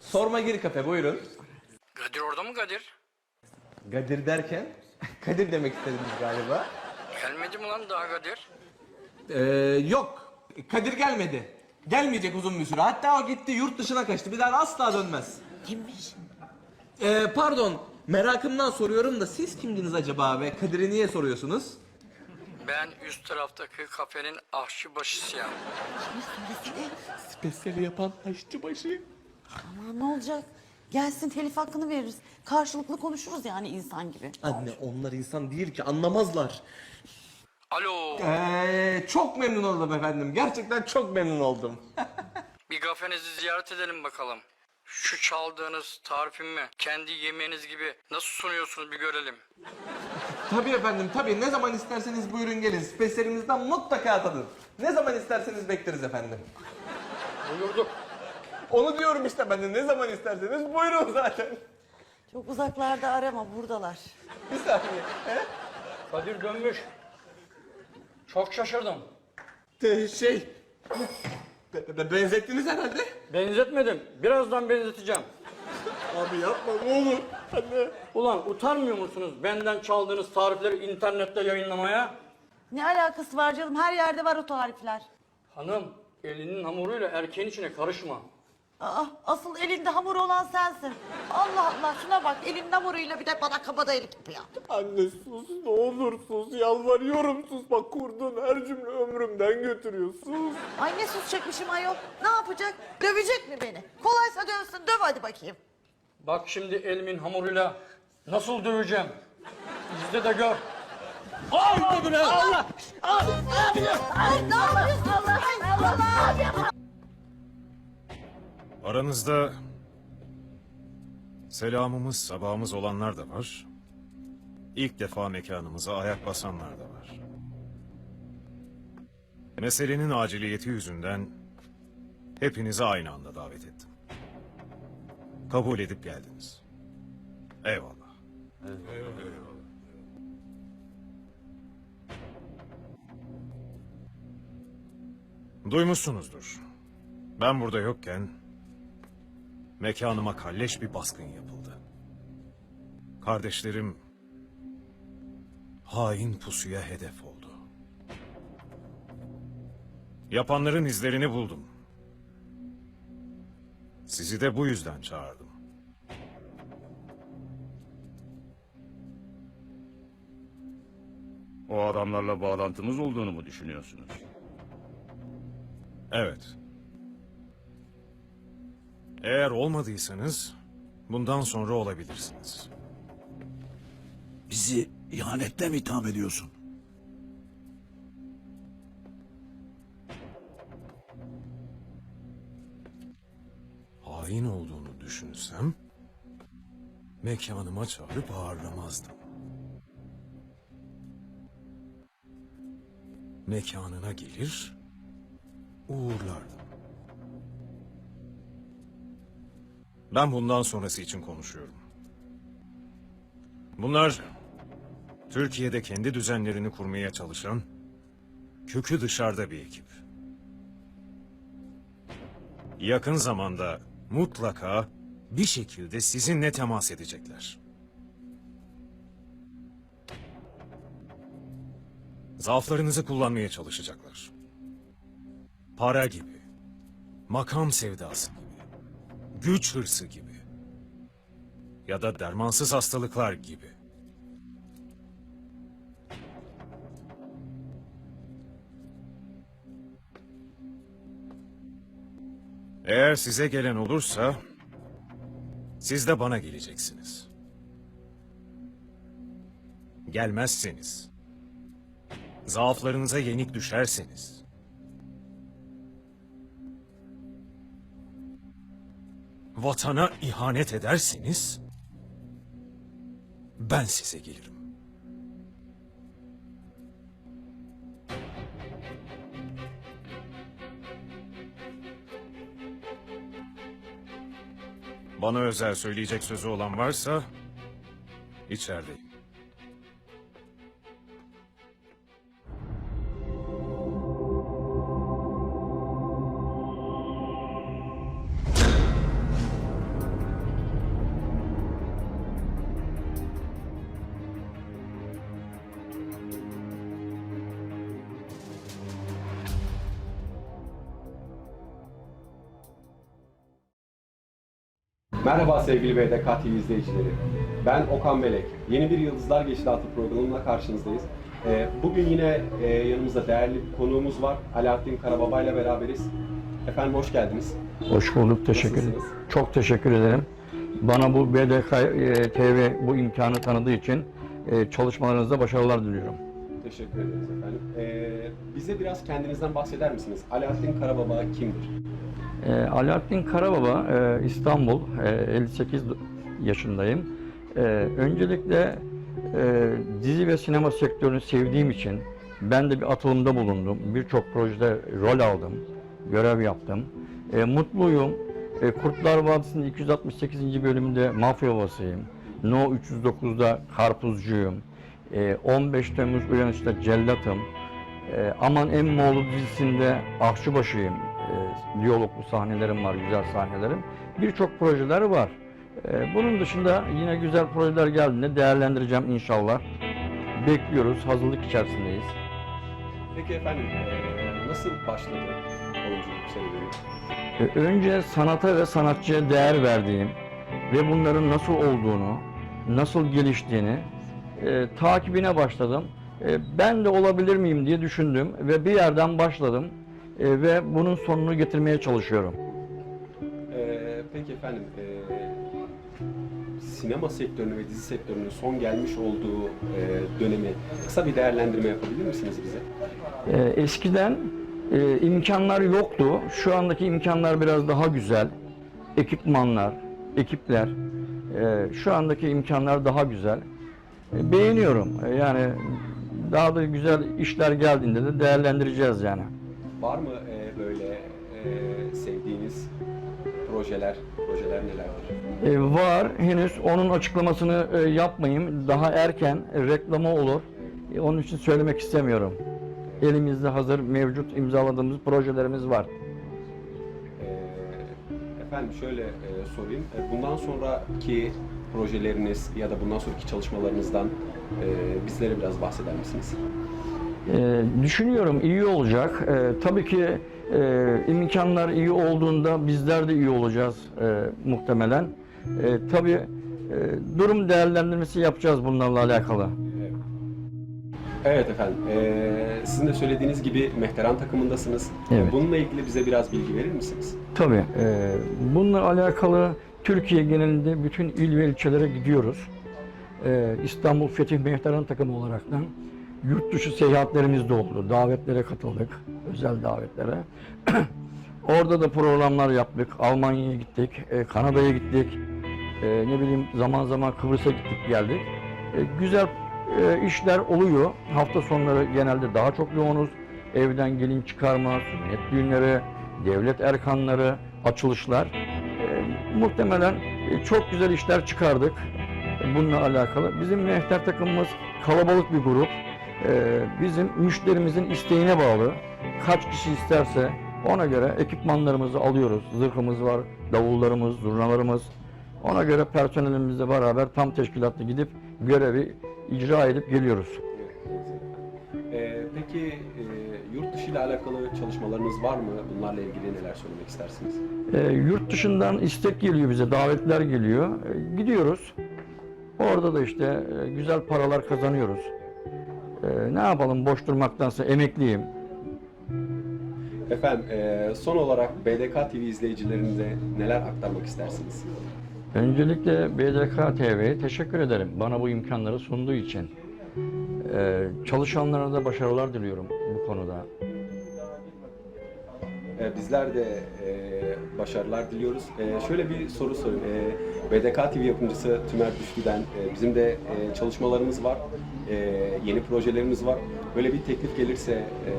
Sorma gir kafe buyurun. Kadir orada mı Kadir? Kadir derken Kadir demek istediniz galiba. Gelmedi mi lan daha Kadir? Ee, yok Kadir gelmedi. Gelmeyecek uzun bir süre. Hatta o gitti yurt dışına kaçtı. Bir daha asla dönmez. Kimmiş? Ee, pardon merakımdan soruyorum da siz kimdiniz acaba ve Kadir'i niye soruyorsunuz? Ben üst taraftaki kafenin aşçıbaşısıyım. Söylesene. Spesiyeli yapan aşçıbaşı. Aman ne olacak? Gelsin telif hakkını veririz. Karşılıklı konuşuruz yani insan gibi. Anne onlar insan değil ki anlamazlar. Alo, Ee, çok memnun oldum efendim. Gerçekten çok memnun oldum. bir kafenizi ziyaret edelim bakalım. Şu çaldığınız tarifimi kendi yemeğiniz gibi nasıl sunuyorsunuz bir görelim. tabii efendim tabii. Ne zaman isterseniz buyurun gelin. Spesiyelimizden mutlaka tadın. Ne zaman isterseniz bekleriz efendim. Buyurduk. Onu diyorum işte ben de. Ne zaman isterseniz buyurun zaten. Çok uzaklarda arama buradalar. Bir saniye. He? Kadir dönmüş. Çok şaşırdım. Ee, şey... Be- be- benzettiniz herhalde. Benzetmedim. Birazdan benzeteceğim. Abi yapma ne olur. Anne. Ulan utanmıyor musunuz benden çaldığınız tarifleri internette yayınlamaya? Ne alakası var canım? Her yerde var o tarifler. Hanım, elinin hamuruyla erkeğin içine karışma. Aa, asıl elinde hamur olan sensin. Allah Allah şuna bak elin hamuruyla bir de bana kabadayılık yapıyor. Anne sus ne olur sus. Yalvarıyorum sus. Bak kurduğun her cümle ömrümden götürüyor. Sus. Ay ne sus çekmişim ayol. Ne yapacak? Dövecek mi beni? Kolaysa dövsün döv hadi bakayım. Bak şimdi elimin hamuruyla nasıl döveceğim. İzle de gör. Allah! Allah! Ay ne yapıyorsun Allah? Allah! Aranızda selamımız, sabahımız olanlar da var. İlk defa mekanımıza ayak basanlar da var. Meselenin aciliyeti yüzünden hepinizi aynı anda davet ettim. Kabul edip geldiniz. Eyvallah. Duymuşsunuzdur. Ben burada yokken mekanıma kalleş bir baskın yapıldı. Kardeşlerim hain pusuya hedef oldu. Yapanların izlerini buldum. Sizi de bu yüzden çağırdım. O adamlarla bağlantımız olduğunu mu düşünüyorsunuz? Evet. Eğer olmadıysanız bundan sonra olabilirsiniz. Bizi ihanetle mi itham ediyorsun? hain olduğunu düşünsem mekanıma çağırıp ağırlamazdım. Mekanına gelir, uğurlardım. Ben bundan sonrası için konuşuyorum. Bunlar Türkiye'de kendi düzenlerini kurmaya çalışan kökü dışarıda bir ekip. Yakın zamanda mutlaka bir şekilde sizinle temas edecekler. Zaaflarınızı kullanmaya çalışacaklar. Para gibi, makam sevdası gibi, güç hırsı gibi ya da dermansız hastalıklar gibi. Eğer size gelen olursa, siz de bana geleceksiniz. Gelmezseniz, zaaflarınıza yenik düşerseniz, vatana ihanet ederseniz, ben size gelirim. Bana özel söyleyecek sözü olan varsa içerideyim. Merhaba sevgili BDK TV izleyicileri. Ben Okan Melek. Yeni bir Yıldızlar Geçti adlı programımla karşınızdayız. Ee, Bugün yine e, yanımızda değerli bir konuğumuz var. Alaaddin Karababa ile beraberiz. Efendim hoş geldiniz. Hoş bulduk, teşekkür ederim. Çok teşekkür ederim. Bana bu BDK e, TV bu imkanı tanıdığı için e, çalışmalarınızda başarılar diliyorum. Teşekkür ederiz efendim. Ee, Bize biraz kendinizden bahseder misiniz? Alaaddin Karababa kimdir? E, Alaaddin Karababa, e, İstanbul, e, 58 yaşındayım. E, öncelikle e, dizi ve sinema sektörünü sevdiğim için ben de bir atılımda bulundum. Birçok projede rol aldım, görev yaptım. E, mutluyum. E, Kurtlar Vadisi'nin 268. bölümünde mafya babasıyım. No 309'da karpuzcuyum. E, 15 Temmuz Uyanış'ta cellatım. E, Aman Emmoğlu dizisinde Ahçıbaşı'yım. E, diyaloglu sahnelerim var, güzel sahnelerim. Birçok projeler var. E, bunun dışında yine güzel projeler geldiğinde değerlendireceğim inşallah. Bekliyoruz, hazırlık içerisindeyiz. Peki efendim ee, nasıl başladı oyunculuk serüveni? E, Önce sanata ve sanatçıya değer verdiğim ve bunların nasıl olduğunu, nasıl geliştiğini e, takibine başladım. E, ben de olabilir miyim diye düşündüm ve bir yerden başladım E, ve bunun sonunu getirmeye çalışıyorum. Ee, peki efendim, ee, sinema sektörünü ve dizi sektörünün son gelmiş olduğu ee, dönemi kısa bir değerlendirme yapabilir misiniz bize? E, eskiden e, imkanlar yoktu. Şu andaki imkanlar biraz daha güzel. Ekipmanlar, ekipler. e, şu andaki imkanlar daha güzel. E, beğeniyorum. E, yani daha da güzel işler geldiğinde de değerlendireceğiz yani. Var mı ee, böyle ee, sevdiğiniz projeler, projeler nelerdir? E, var. Henüz onun açıklamasını e, yapmayayım. Daha erken e, reklamı olur. E, onun için söylemek istemiyorum. Elimizde hazır mevcut imzaladığımız projelerimiz var. Ee, efendim şöyle ee, sorayım, Ee, bundan sonraki projeleriniz ya da bundan sonraki çalışmalarınızdan ee, bizlere biraz bahseder misiniz? Ee, düşünüyorum iyi olacak. Ee, tabii ki e, imkanlar iyi olduğunda bizler de iyi olacağız e, muhtemelen. E, tabii e, durum değerlendirmesi yapacağız bunlarla alakalı. Evet efendim, ee, sizin de söylediğiniz gibi Mehteran takımındasınız. Evet. Bununla ilgili bize biraz bilgi verir misiniz? Tabii. e, bununla alakalı Türkiye genelinde bütün il ve ilçelere gidiyoruz. E, İstanbul Fetih Mehteran takımı olaraktan yurt dışı seyahatlerimiz de oldu. Davetlere katıldık, özel davetlere. Orada da programlar yaptık. Almanya'ya gittik, e, Kanada'ya gittik. E, ne bileyim zaman zaman Kıbrıs'a gittik geldik. E, güzel e, işler oluyor. Hafta sonları genelde daha çok yoğunuz. Evden gelin çıkarma, sünnet düğünleri, devlet erkanları, açılışlar. E, muhtemelen e, çok güzel işler çıkardık bununla alakalı. Bizim mehter takımımız kalabalık bir grup. E, bizim müşterimizin isteğine bağlı. Kaç kişi isterse ona göre ekipmanlarımızı alıyoruz. Zırhımız var, davullarımız, zurnalarımız. Ona göre personelimizle beraber tam teşkilatlı gidip görevi icra edip geliyoruz. Ee, peki e, yurt dışı ile alakalı çalışmalarınız var mı? Bunlarla ilgili neler söylemek istersiniz? E, yurt dışından istek geliyor bize, davetler geliyor. Gidiyoruz. Orada da işte e, güzel paralar kazanıyoruz. E, ne yapalım boş durmaktansa emekliyim. Efendim e, son olarak BDK TV izleyicilerinize neler aktarmak istersiniz? Öncelikle BDK TV'ye teşekkür ederim bana bu imkanları sunduğu için. E, çalışanlara da başarılar diliyorum bu konuda. E, bizler de e, başarılar diliyoruz. E, şöyle bir soru sorayım. E, BDK TV yapımcısı Tümer Düşkü'den e, bizim de e, çalışmalarımız var. E, yeni projelerimiz var. Böyle bir teklif gelirse e,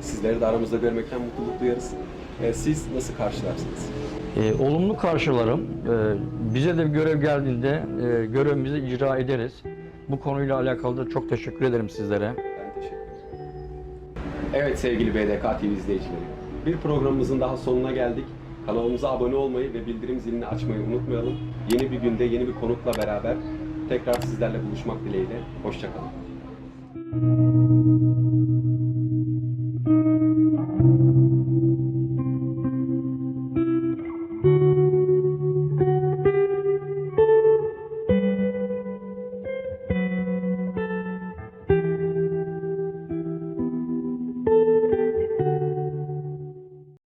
sizleri de aramızda görmekten mutluluk duyarız. E, siz nasıl karşılarsınız? E, olumlu karşılarım. E, bize de bir görev geldiğinde e, görevimizi icra ederiz. Bu konuyla alakalı da çok teşekkür ederim sizlere. Ben teşekkür ederim. Evet sevgili BDK TV izleyicileri. Bir programımızın daha sonuna geldik. Kanalımıza abone olmayı ve bildirim zilini açmayı unutmayalım. Yeni bir günde yeni bir konukla beraber tekrar sizlerle buluşmak dileğiyle. Hoşçakalın.